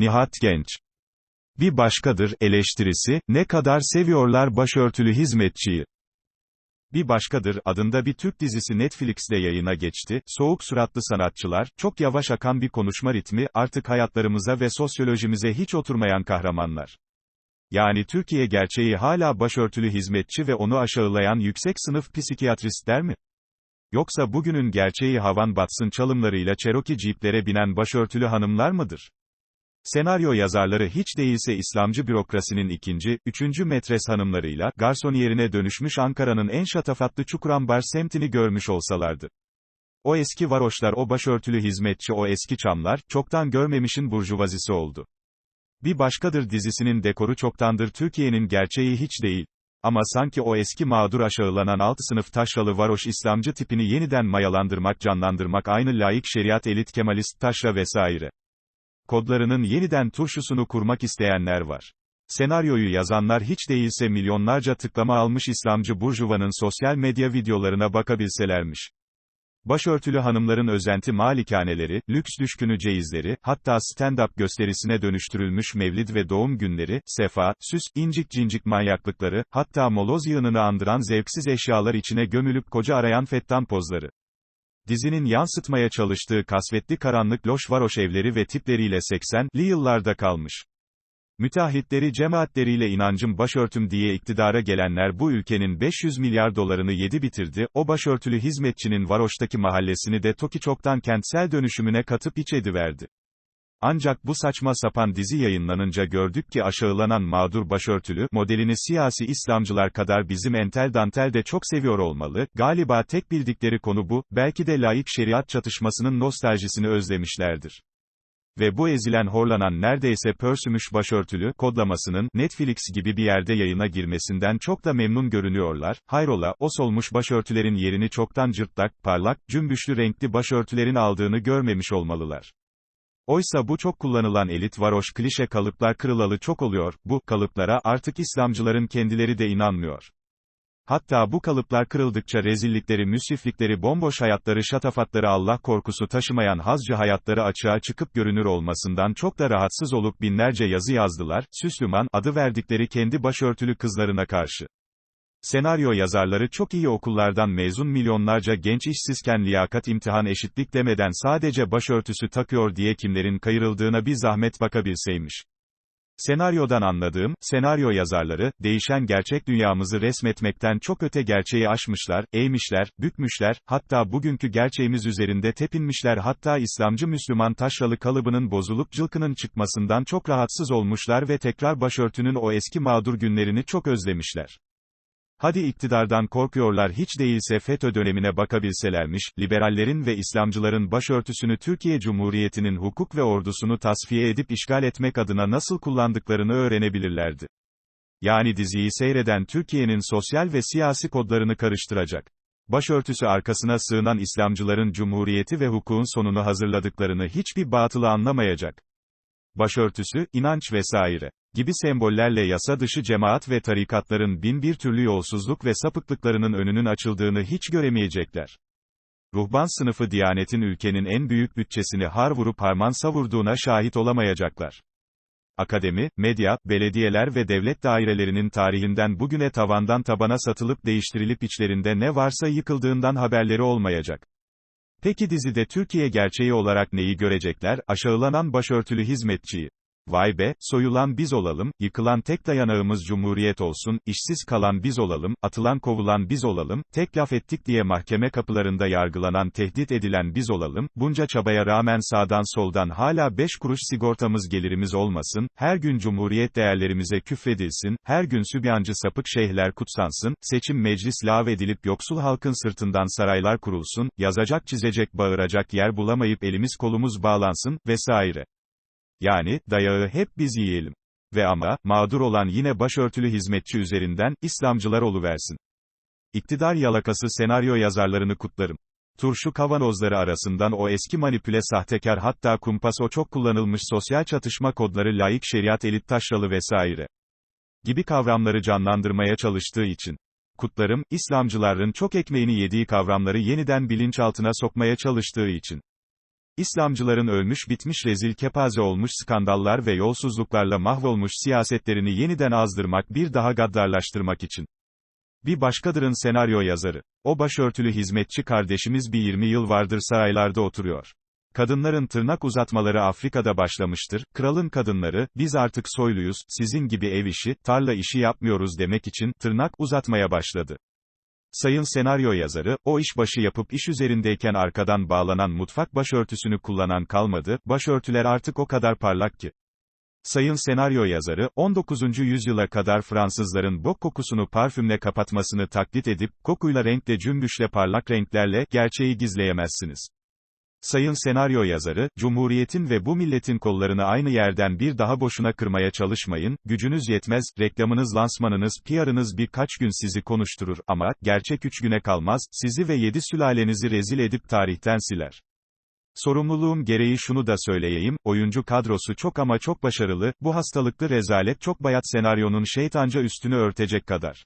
Nihat Genç. Bir başkadır, eleştirisi, ne kadar seviyorlar başörtülü hizmetçiyi. Bir başkadır, adında bir Türk dizisi Netflix'te yayına geçti, soğuk suratlı sanatçılar, çok yavaş akan bir konuşma ritmi, artık hayatlarımıza ve sosyolojimize hiç oturmayan kahramanlar. Yani Türkiye gerçeği hala başörtülü hizmetçi ve onu aşağılayan yüksek sınıf psikiyatrist der mi? Yoksa bugünün gerçeği havan batsın çalımlarıyla Cherokee Jeep'lere binen başörtülü hanımlar mıdır? Senaryo yazarları hiç değilse İslamcı bürokrasinin ikinci, üçüncü metres hanımlarıyla, garson yerine dönüşmüş Ankara'nın en şatafatlı Çukurambar semtini görmüş olsalardı. O eski varoşlar o başörtülü hizmetçi o eski çamlar, çoktan görmemişin burjuvazisi oldu. Bir başkadır dizisinin dekoru çoktandır Türkiye'nin gerçeği hiç değil. Ama sanki o eski mağdur aşağılanan alt sınıf taşralı varoş İslamcı tipini yeniden mayalandırmak canlandırmak aynı laik şeriat elit kemalist taşra vesaire. Kodlarının yeniden turşusunu kurmak isteyenler var. Senaryoyu yazanlar hiç değilse milyonlarca tıklama almış İslamcı burjuvanın sosyal medya videolarına bakabilselermiş. Başörtülü hanımların özenti malikaneleri, lüks düşkünü ceyizleri, hatta stand-up gösterisine dönüştürülmüş mevlid ve doğum günleri, sefa, süs, incik cincik manyaklıkları, hatta moloz yığınını andıran zevksiz eşyalar içine gömülüp koca arayan fettan pozları. Dizinin yansıtmaya çalıştığı kasvetli karanlık loş varoş evleri ve tipleriyle 80'li yıllarda kalmış. Müteahhitleri cemaatleriyle inancım başörtüm diye iktidara gelenler bu ülkenin 500 milyar dolarını yedi bitirdi, o başörtülü hizmetçinin varoştaki mahallesini de TOKİ çoktan kentsel dönüşümüne katıp iç ediverdi. Ancak bu saçma sapan dizi yayınlanınca gördük ki aşağılanan mağdur başörtülü, modelini siyasi İslamcılar kadar bizim entel dantel de çok seviyor olmalı, galiba tek bildikleri konu bu, belki de laik şeriat çatışmasının nostaljisini özlemişlerdir. Ve bu ezilen horlanan neredeyse pörsümüş başörtülü, kodlamasının, Netflix gibi bir yerde yayına girmesinden çok da memnun görünüyorlar, hayrola, o solmuş başörtülerin yerini çoktan cırtlak, parlak, cümbüşlü renkli başörtülerin aldığını görmemiş olmalılar. Oysa bu çok kullanılan elit varoş klişe kalıplar kırılalı çok oluyor, bu, kalıplara, artık İslamcıların kendileri de inanmıyor. Hatta bu kalıplar kırıldıkça rezillikleri müsriflikleri bomboş hayatları şatafatları Allah korkusu taşımayan hazcı hayatları açığa çıkıp görünür olmasından çok da rahatsız olup binlerce yazı yazdılar, Süslüman, adı verdikleri kendi başörtülü kızlarına karşı. Senaryo yazarları çok iyi okullardan mezun milyonlarca genç işsizken liyakat imtihan eşitlik demeden sadece başörtüsü takıyor diye kimlerin kayırıldığına bir zahmet bakabilseymiş. Senaryodan anladığım, senaryo yazarları, değişen gerçek dünyamızı resmetmekten çok öte gerçeği aşmışlar, eğmişler, bükmüşler, hatta bugünkü gerçeğimiz üzerinde tepinmişler hatta İslamcı Müslüman taşralı kalıbının bozulup cılkının çıkmasından çok rahatsız olmuşlar ve tekrar başörtünün o eski mağdur günlerini çok özlemişler. Hadi iktidardan korkuyorlar hiç değilse FETÖ dönemine bakabilselermiş, liberallerin ve İslamcıların başörtüsünü Türkiye Cumhuriyeti'nin hukuk ve ordusunu tasfiye edip işgal etmek adına nasıl kullandıklarını öğrenebilirlerdi. Yani diziyi seyreden Türkiye'nin sosyal ve siyasi kodlarını karıştıracak. Başörtüsü arkasına sığınan İslamcıların cumhuriyeti ve hukukun sonunu hazırladıklarını hiçbir batılı anlamayacak. Başörtüsü, inanç vesaire gibi sembollerle yasa dışı cemaat ve tarikatların bin bir türlü yolsuzluk ve sapıklıklarının önünün açıldığını hiç göremeyecekler. Ruhban sınıfı Diyanet'in ülkenin en büyük bütçesini har vurup harman savurduğuna şahit olamayacaklar. Akademi, medya, belediyeler ve devlet dairelerinin tarihinden bugüne tavandan tabana satılıp değiştirilip içlerinde ne varsa yıkıldığından haberleri olmayacak. Peki dizide Türkiye gerçeği olarak neyi görecekler? Aşağılanan başörtülü hizmetçiyi. Vay be, soyulan biz olalım, yıkılan tek dayanağımız cumhuriyet olsun, işsiz kalan biz olalım, atılan kovulan biz olalım, tek laf ettik diye mahkeme kapılarında yargılanan tehdit edilen biz olalım, bunca çabaya rağmen sağdan soldan hala beş kuruş sigortamız gelirimiz olmasın, her gün cumhuriyet değerlerimize küfredilsin, her gün sübyancı sapık şeyhler kutsansın, seçim meclis lağvedilip yoksul halkın sırtından saraylar kurulsun, yazacak çizecek bağıracak yer bulamayıp elimiz kolumuz bağlansın, vesaire. Yani, dayağı hep biz yiyelim. Ve ama, mağdur olan yine başörtülü hizmetçi üzerinden, İslamcılar oluversin. İktidar yalakası senaryo yazarlarını kutlarım. Turşu kavanozları arasından o eski manipüle sahtekar hatta kumpas o çok kullanılmış sosyal çatışma kodları layık şeriat elit taşralı vesaire. Gibi kavramları canlandırmaya çalıştığı için. Kutlarım, İslamcıların çok ekmeğini yediği kavramları yeniden bilinçaltına sokmaya çalıştığı için. İslamcıların ölmüş bitmiş rezil kepaze olmuş skandallar ve yolsuzluklarla mahvolmuş siyasetlerini yeniden azdırmak bir daha gaddarlaştırmak için. Bir başkadırın senaryo yazarı. O başörtülü hizmetçi kardeşimiz bir 20 yıl vardır saraylarda oturuyor. Kadınların tırnak uzatmaları Afrika'da başlamıştır, kralın kadınları, biz artık soyluyuz, sizin gibi ev işi, tarla işi yapmıyoruz demek için, tırnak uzatmaya başladı. Sayın senaryo yazarı, o iş başı yapıp iş üzerindeyken arkadan bağlanan mutfak başörtüsünü kullanan kalmadı, başörtüler artık o kadar parlak ki. Sayın senaryo yazarı, 19. yüzyıla kadar Fransızların bok kokusunu parfümle kapatmasını taklit edip, kokuyla renkle cümbüşle parlak renklerle, gerçeği gizleyemezsiniz. Sayın senaryo yazarı, Cumhuriyetin ve bu milletin kollarını aynı yerden bir daha boşuna kırmaya çalışmayın, gücünüz yetmez, reklamınız lansmanınız, PR'ınız birkaç gün sizi konuşturur, ama, gerçek üç güne kalmaz, sizi ve yedi sülalenizi rezil edip tarihten siler. Sorumluluğum gereği şunu da söyleyeyim, oyuncu kadrosu çok ama çok başarılı, bu hastalıklı rezalet çok bayat senaryonun şeytanca üstünü örtecek kadar.